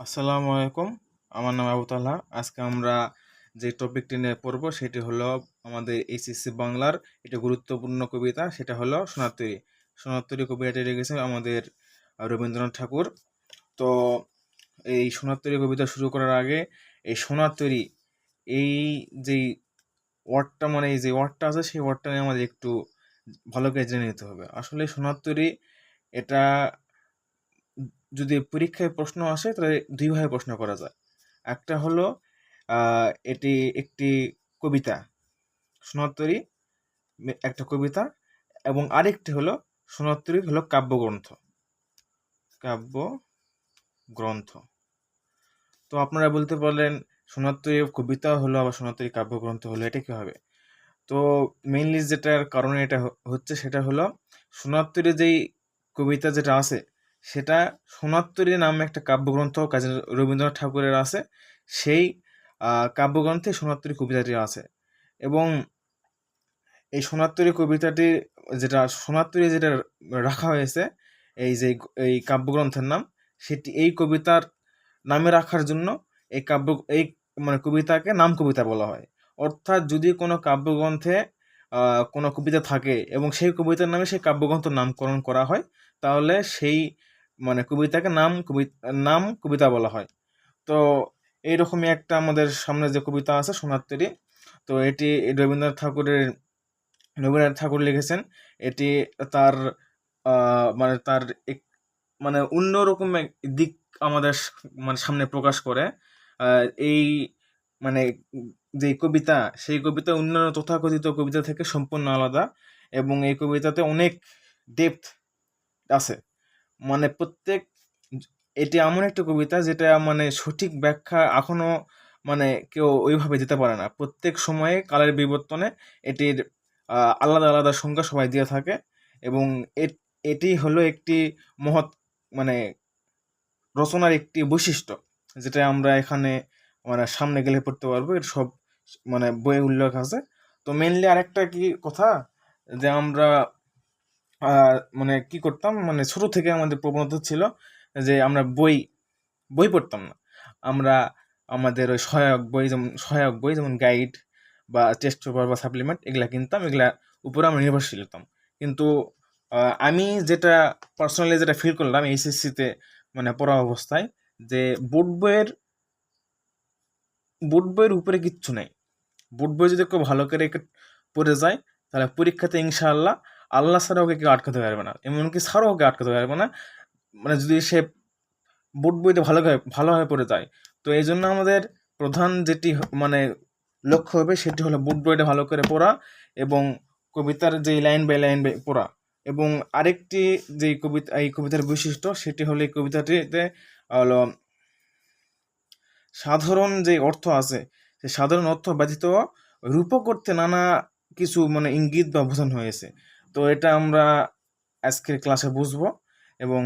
আসসালামু আলাইকুম। আমার নাম আবু তালহা। আজকে আমরা যে টপিকটি নিয়ে পড়ব, সেটি হলো আমাদের এইচএসসি বাংলার এটা গুরুত্বপূর্ণ কবিতা। সেটা হলো সোনার তৈরি সোনার তৈরি কবিতাটি লিখেছে আমাদের রবীন্দ্রনাথ ঠাকুর। তো এই সোনার তৈরি কবিতা শুরু করার আগে এই সোনার তৈরি এই যেই ওয়ার্ডটা মানে এই যে ওয়ার্ডটা আছে, সেই ওয়ার্ডটা নিয়ে আমাদের একটু ভালো করে জেনে নিতে হবে। আসলে সোনার তৈরি এটা যদি পরীক্ষায় প্রশ্ন আসে, তাহলে দুইভাবে প্রশ্ন করা যায়। একটা হলো এটি একটি কবিতা সোনার তরী মে- একটা কবিতা, এবং আরেকটি হলো সোনার তরী হলো কাব্যগ্রন্থ। কাব্য গ্রন্থ তো আপনারা বলতে পারলেন সোনার তরী কবিতা হলো, আবার সোনার তরী কাব্যগ্রন্থ হলো, এটা কি হবে তো মেইনলি যেটার কারণে এটা হচ্ছে সেটা হলো সোনার তরী যেই কবিতা যেটা আছে সেটা সোনাত্তরী তরী নামে একটা কাব্যগ্রন্থ কাজী রবীন্দ্রনাথ ঠাকুরের আছে। সেই কাব্যগ্রন্থে সোনার তরী কবিতাটি আছে এবং এই সোনার তরী কবিতাটি যেটা, সোনাত্তরী যেটা রাখা হয়েছে, এই যে, এই কাব্যগ্রন্থের নাম, সেটি, এই কবিতার নামে রাখার জন্য এই কাব্য, এই মানে কবিতাকে নাম কবিতা বলা হয়। অর্থাৎ যদি কোনো কাব্যগ্রন্থে কোনো কবিতা থাকে এবং সেই কবিতার নামে সেই কাব্যগ্রন্থ নামকরণ করা হয়, তাহলে সেই মানে কবিতাকে নাম কবিতা নাম কবিতা বলা হয়। তো এইরকমই একটা আমাদের সামনে যে কবিতা আছে সোনার তো এটি রবীন্দ্রনাথ ঠাকুরের, রবীন্দ্রনাথ ঠাকুর লিখেছেন। এটি তার মানে তার এক মানে অন্যরকম দিক আমাদের মানে সামনে প্রকাশ করে। এই মানে যে কবিতা, সেই কবিতা অন্যান্য তথাকথিত কবিতা থেকে সম্পূর্ণ আলাদা এবং এই কবিতাতে অনেক ডেপথ আছে। মানে প্রত্যেক এটি এমন একটা কবিতা যেটা মানে সঠিক ব্যাখ্যা এখনও মানে কেউ ওইভাবে দিতে পারে না। প্রত্যেক সময়ে কালের বিবর্তনে এটির আলাদা আলাদা সংখ্যা সবাই দিয়ে থাকে এবং এটি হলো একটি মহৎ মানে রচনার একটি বৈশিষ্ট্য যেটা আমরা এখানে মানে সামনে গেলে পড়তে পারব। এর সব মানে বইয়ে উল্লেখ আছে। তো মেনলি আরেকটা কি কথা যে আমরা মানে কি করতাম? মানে ছোট থেকে আমাদের প্রবণতা ছিল যে আমরা বই বই পড়তাম না। আমরা আমাদের ওই সহায়ক বই যেমন, সহায়ক বই যেমন গাইড বা টেস্ট পেপার বা সাপ্লিমেন্ট এগুলা কিনতাম, এগুলা উপরে আমরা নির্ভরশীল হতাম। কিন্তু আমি যেটা পার্সোনালি যেটা ফিল করলাম এইচএসসিতে মানে পড়া অবস্থায় যে বোর্ড বইয়ের বোর্ড বইয়ের উপরে কিচ্ছু নেই। বোর্ড বই যদি কেউ ভালো করে পড়ে যায়, তাহলে পরীক্ষাতে ইনশাআল্লাহ আল্লাহ ছাড়া ওকে কেউ আটকাতে পারবে না। এমনকি ছাড়াও ওকে আটকাতে পারবে না। মানে যদি সে বোর্ড বইতে ভালো ভালোভাবে পড়ে যায়, তো এই জন্য আমাদের প্রধান যেটি মানে লক্ষ্য হবে সেটি হলো বোর্ড বইটা ভালো করে পড়া এবং কবিতার যে লাইন বাই লাইন পড়া। এবং আরেকটি যে কবিতা, এই কবিতার বৈশিষ্ট্য সেটি হলো এই কবিতাটিতে হলো সাধারণ যে অর্থ আছে, সে সাধারণ অর্থ ব্যতীত রূপক করতে নানা কিছু মানে ইঙ্গিত বা বোঝানো হয়েছে। তো এটা আমরা আজকের ক্লাসে বুঝব এবং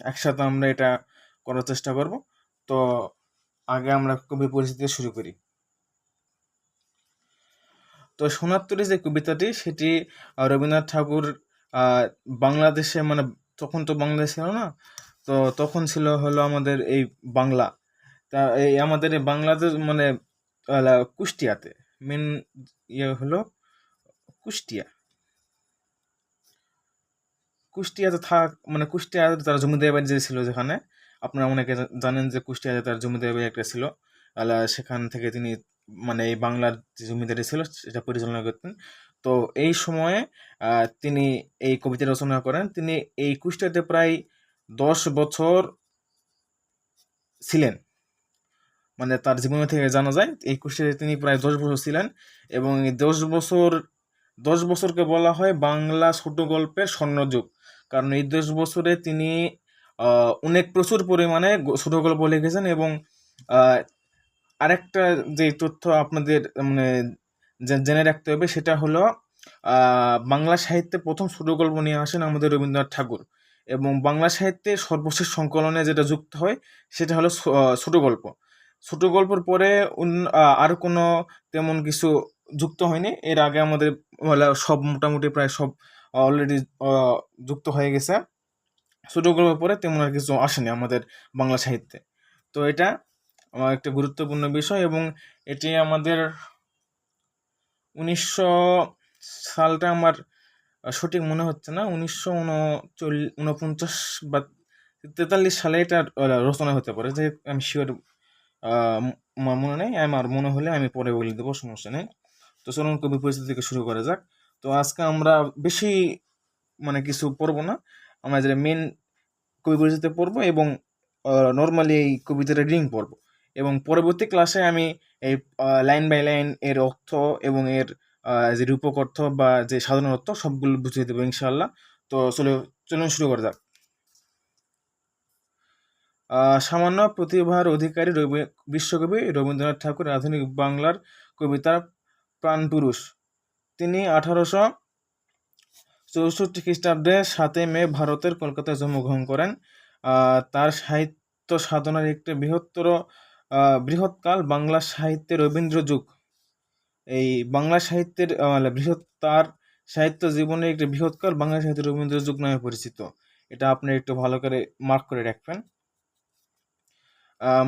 একসাথে আমরা এটা করার চেষ্টা করব। তো আগে আমরা কবি পরিচিতি শুরু করি। তো সোনার তরী যে কবিতাটি, সেটি রবীন্দ্রনাথ ঠাকুর বাংলাদেশে মানে তখন তো বাংলাদেশ ছিল না, তো তখন ছিল হলো আমাদের এই বাংলা। তা এই আমাদের এই বাংলাদেশ মানে কুষ্টিয়াতে। মেন ইয়ে হলো কুষ্টিয়া। কুষ্টিয়াতে থাক মানে কুষ্টিয়াতে তার জমিদার বাড়ি যে ছিল যেখানে, আপনারা অনেকে জানেন যে কুষ্টিয়াতে তার জমিদার বাড়ি একটা ছিল। সেখান থেকে তিনি মানে এই বাংলার যে জমিদারি ছিল, সেটা পরিচালনা করতেন। তো এই সময়ে তিনি এই কবিতা রচনা করেন। তিনি এই কুষ্টিয়াতে প্রায় দশ বছর ছিলেন। মানে তার জীবন থেকে জানা যায়, এই কুষ্টিয়াতে তিনি প্রায় দশ বছর ছিলেন এবং এই দশ বছর দশ বছরকে বলা হয় বাংলা ছোট গল্পের স্বর্ণযুগ। কারণ এই দশ বছরে তিনি অনেক প্রচুর পরিমাণে ছোট গল্প লিখেছেন এবং আরেকটা যে তথ্য আপনাদের মানে জেনে রাখতে হবে সেটা হলো বাংলা সাহিত্যে প্রথম ছোট গল্প নিয়ে আসেন আমাদের রবীন্দ্রনাথ ঠাকুর এবং বাংলা সাহিত্যে সর্বশেষ সংকলনে যেটা যুক্ত হয় সেটা হলো ছোট গল্প। ছোট গল্পের পরে আর কোনো তেমন কিছু যুক্ত হয়নি। এর আগে আমাদের সব মোটামুটি প্রায় সব অলরেডি যুক্ত হয়ে গেছে। ছোটো গল্প পড়ে তেমন আর কিছু আসেনি আমাদের বাংলা সাহিত্যে। তো এটা আমার একটা গুরুত্বপূর্ণ বিষয় এবং এটি আমাদের উনিশশো সালটা আমার সঠিক মনে হচ্ছে না। উনিশশো উনপঞ্চাশ বা তেতাল্লিশ সালে এটা রচনা হতে পারে। যে আমি শিওর মনে নেই। আমার মনে হলে আমি পরে বলে দেবো, সমস্যা নেই। তো চলুন কবি পরিস্থিতি থেকে শুরু করা যাক। তো আজকে আমরা বেশি মানে কিছু পড়ব না। আমরা যেটা মেন কবি পরিচিতি পড়ব এবং নর্মালি এই কবিতার রিডিং পড়ব। এবং পরবর্তী ক্লাসে আমি এই লাইন বাই লাইন এর অর্থ এবং এর যে রূপক অর্থ বা যে সাধারণ অর্থ সবগুলো বুঝিয়ে দেবো ইনশাল্লাহ তো চলো, চলুন শুরু করা যাক। সামান্য প্রতিভার অধিকারী রবি, বিশ্বকবি রবীন্দ্রনাথ ঠাকুর আধুনিক বাংলার কবিতার প্রাণপুরুষ। তিনি আঠারোশো চৌষট্টি খ্রিস্টাব্দে সাতই মে ভারতের কলকাতায় জন্মগ্রহণ করেন। তার সাহিত্য সাধনার একটি বৃহত্তর বৃহৎকাল বাংলা সাহিত্যের রবীন্দ্র যুগ। এই বাংলা সাহিত্যের বৃহৎ, তার সাহিত্য জীবনের একটি বৃহৎকাল বাংলা সাহিত্যের রবীন্দ্র যুগ নামে পরিচিত। এটা আপনি একটু ভালো করে মার্ক করে রাখবেন।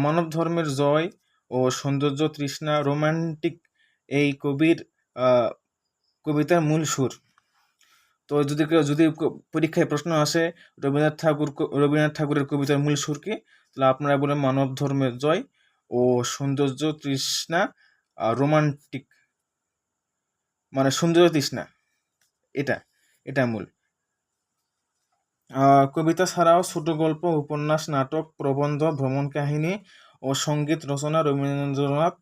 মানব ধর্মের জয় ও সৌন্দর্য তৃষ্ণা রোমান্টিক এই কবির কবিতার মূল সুর। তো যদি কেউ, যদি পরীক্ষায় প্রশ্ন আসে, রবীন্দ্রনাথ ঠাকুর রবীন্দ্রনাথ ঠাকুরের কবিতার মূল সুর কি? তাহলে আপনারা বলেন মানব ধর্মের জয় ও সৌন্দর্য তৃষ্ণা রোমান্টিক মানে সৌন্দর্য তৃষ্ণা। এটা এটা মূল। কবিতা ছাড়াও ছোট গল্প, উপন্যাস, নাটক, প্রবন্ধ, ভ্রমণ কাহিনী ও সংগীত রচনা রবীন্দ্রনাথ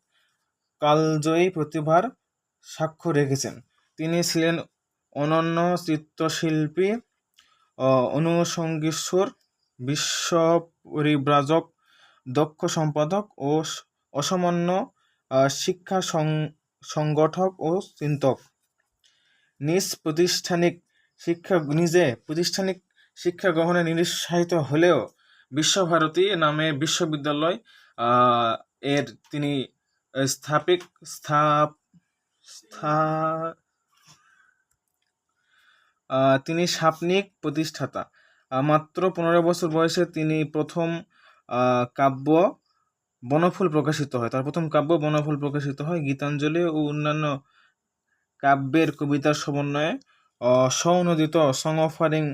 কালজয়ী প্রতিভার সাক্ষ্য রেখেছেন। তিনি ছিলেন অনন্য চিত্রশিল্পী অনুসঙ্গীশ্বর বিশ্ব পরিব্রাজক দক্ষ সম্পাদক ও অসামান্য শিক্ষা সংগঠক ও চিন্তক। নিজ প্রতিষ্ঠানিক শিক্ষা, নিজে প্রতিষ্ঠানিক শিক্ষা গ্রহণে নিরুৎসাহিত হলেও বিশ্বভারতী নামে বিশ্ববিদ্যালয় এর তিনি স্থাপিক, স্থাপ স্থা তিনি সাপনিক প্রতিষ্ঠাতা। মাত্র পনেরো বছর বয়সে তিনি প্রথম কাব্য বনফুল প্রকাশিত হয়। তার প্রথম কাব্য বনফুল প্রকাশিত হয় গীতাঞ্জলি ও অন্যান্য কাব্যের কবিতার সমন্বয়ে। সৌনদিত সং অফারিং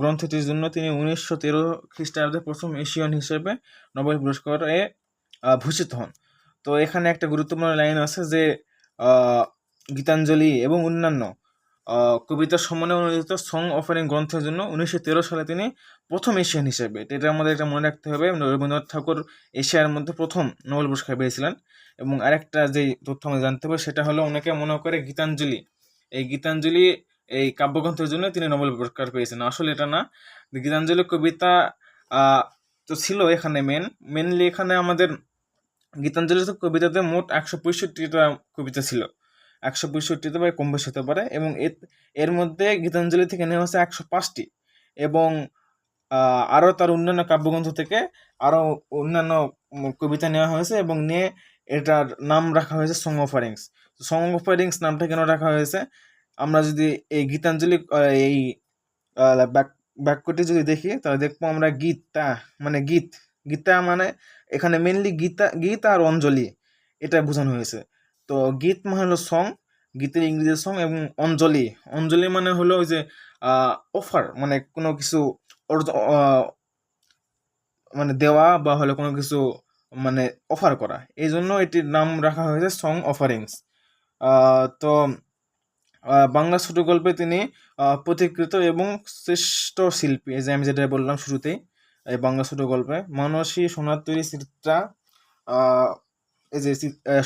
গ্রন্থটির জন্য তিনি উনিশশো তেরো খ্রিস্টাব্দে প্রথম এশিয়ান হিসেবে নোবেল পুরস্কারে ভূষিত হন। তো এখানে একটা গুরুত্বপূর্ণ লাইন আছে যে গীতাঞ্জলি এবং অন্যান্য কবিতা সম্মানে অনুদিত সং অফারিং গ্রন্থের জন্য উনিশশো তেরো সালে তিনি প্রথম এশিয়ান হিসেবে এটা আমাদের এটা মনে রাখতে হবে রবীন্দ্রনাথ ঠাকুর এশিয়ার মধ্যে প্রথম নোবেল পুরস্কার পেয়েছিলেন। এবং আরেকটা যে তথ্য আমাদের জানতে হবে সেটা হলো অনেকে মনে করে গীতাঞ্জলি, এই গীতাঞ্জলি, এই কাব্যগ্রন্থের জন্য তিনি নোবেল পুরস্কার পেয়েছেন। আসলে এটা না, গীতাঞ্জলি কবিতা তো ছিল এখানে মেন মেনলি এখানে আমাদের গীতাঞ্জলি কবিতাতে মোট একশো পঁয়ষট্টিটা কবিতা ছিল। একশো পঁয়ষট্টিতে বা কম বেশি হতে পারে এবং এর মধ্যে গীতাঞ্জলি থেকে নেওয়া হয়েছে একশো পাঁচটি এবং আরও তার অন্যান্য কাব্যগ্রন্থ থেকে আরও অন্যান্য কবিতা নেওয়া হয়েছে এবং নিয়ে এটার নাম রাখা হয়েছে song of offerings song of offerings নামটা কেন রাখা হয়েছে? আমরা যদি এই গীতাঞ্জলি এই বাক্যটি যদি দেখি তাহলে দেখব আমরা গীতা মানে গীত গীতা মানে এখানে মেনলি গীতা, গীত আর অঞ্জলি এটা বোঝানো হয়েছে। তো গীত মানে হলো সং গীতের ইংরেজি সং এবং অঞ্জলি। অঞ্জলি মানে হলো ওই যে অফার মানে কোনো কিছু মানে দেওয়া বা হলো কোনো কিছু মানে অফার করা। এই জন্য এটির নাম রাখা হয়েছে সং অফারিংস তো বাংলা ছোট গল্পে তিনি প্রতিকৃত এবং শ্রেষ্ঠ শিল্পী, এই যে আমি যেটা বললাম শুরুতেই এই বাংলা ছোট গল্পে। মানসী সোনার তৈরি চিত্রা এই যে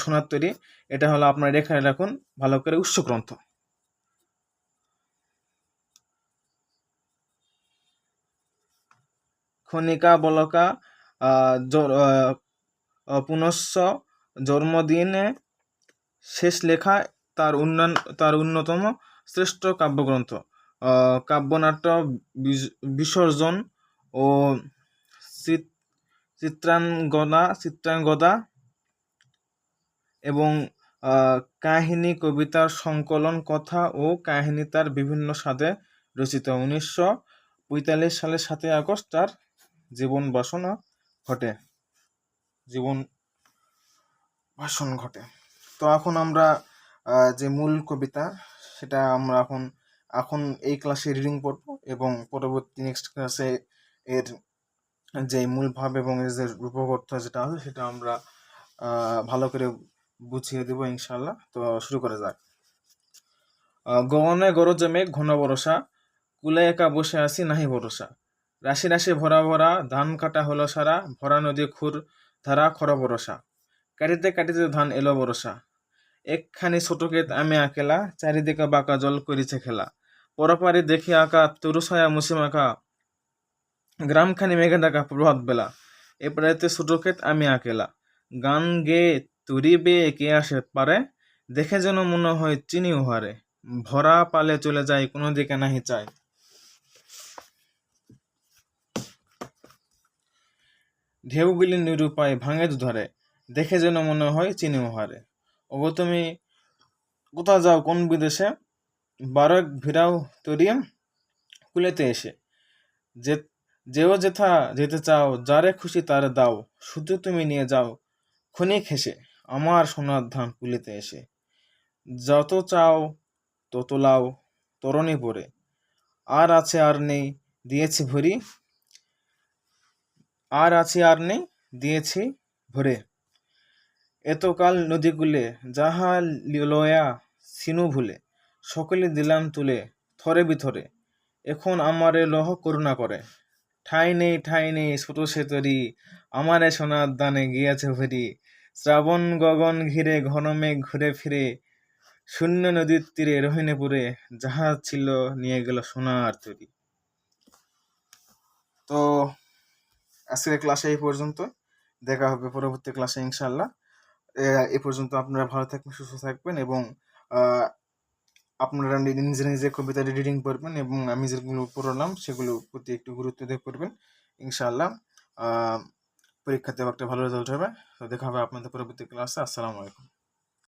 সোনার তৈরি, এটা হলো আপনার রেখা রাখুন ভালো করে উৎস গ্রন্থ। খনিকা বলকা পুনশ্চ জন্মদিনে শেষ লেখা তার উন্নয়ন, তার অন্যতম শ্রেষ্ঠ কাব্যগ্রন্থ। কাব্যনাট্য বিসর্জন ও চিত্রাঙ্গদা চিত্রাঙ্গদা এবং কাহিনী, কবিতার সংকলন, কথা ও কাহিনী তার বিভিন্ন স্বাদে রচিত। উনিশশো পঁয়তাল্লিশ সালের সাতই আগস্ট তার জীবন বাসনা ঘটে। জীবন ভাষণ ঘটে। তো এখন আমরা যে মূল কবিতা, সেটা আমরা এখন এখন এই ক্লাসে রিডিং পড়ব এবং পরবর্তী নেক্সট ক্লাসে এর যে মূল ভাব এবং এর যে রূপকর্থ যেটা আছে, সেটা আমরা ভালো করে বুঝিয়ে দেবো ইনশাল্লাহ তো শুরু করা যাক। গগনে গরজে মেঘ ঘন বরষা, কুলে একা বসে আছি নাহি ভরসা। রাশি রাশি ভরা ভরা, ধান কাটা হলো সারা, ভরা নদী খুর ধারা খর বরসা। কাটিতে কাটিতে ধান এলো বরসা। একখানি ছোট ক্ষেত আমি আকেলা, চারিদিকে বাঁকা জল করিছে খেলা। পরপারে দেখি আঁকা তরুছায়া মুসিম আঁকা গ্রামখানি মেঘে ডাকা প্রভাত বেলা। এ প্রায়তে ছোট ক্ষেত আমি আকেলা। গান গেয়ে তুরি বেয়ে কে আসে পারে, দেখে যেন মনে হয় চিনি উহারে ভরা পালে চলে যায়, কোনো দিকে নাহি চায়। ঢেউগুলি নিরুপায় ভাঙে ধরে দেখে যেন মনে হয় চিনি উহারে ওগো তুমি কোথা যাও, কোন বিদেশে? বারক ভিড়াও তরিয়ে কুলেতে এসে, যে যেও যেথা যেতে চাও, যারে খুশি তারে দাও, শুধু তুমি নিয়ে যাও। ক্ষণিক হেসে, আমার সোনার ধান কুলেতে এসে। যত চাও, তত লাও, তরণী পরে আর আছে আর নেই, দিয়েছি ভরি। আর আছে আর নেই, দিয়েছি ভরে। এতকাল নদীগুলে, যাহা লয়া সিনু ভুলে, সকলে দিলাম তুলে, থরে বিথরে। এখন আমারে লহ করুণা করে। ঠাই নেই ঠাই নেই, ছোট সে তরি। আমারে সোনার দানে গিয়াছে ভরি। শ্রাবণ গগন ঘিরে, ঘন মেঘ ঘুরে ফিরে। শূন্য নদীর তীরে রহিণীপুরে জাহাজ ছিল নিয়ে গেল সোনার তরি। তো আজকের ক্লাসে এই পর্যন্ত। দেখা হবে পরবর্তী ক্লাসে ইনশাল্লাহ এ- পর্যন্ত আপনারা ভালো থাকবেন, সুস্থ থাকবেন এবং আপনারা নিজে নিজে কবিতা রিডিং করবেন এবং আমি যেগুলো পড়লাম সেগুলো প্রতি একটু গুরুত্ব দিয়ে করবেন, ইনশাআল্লাহ। পরীক্ষাতেও পরীক্ষাতে একটা ভালো রেজাল্ট হবে। তো দেখা হবে আপনাদের পরবর্তী ক্লাসে আসসালামু আলাইকুম।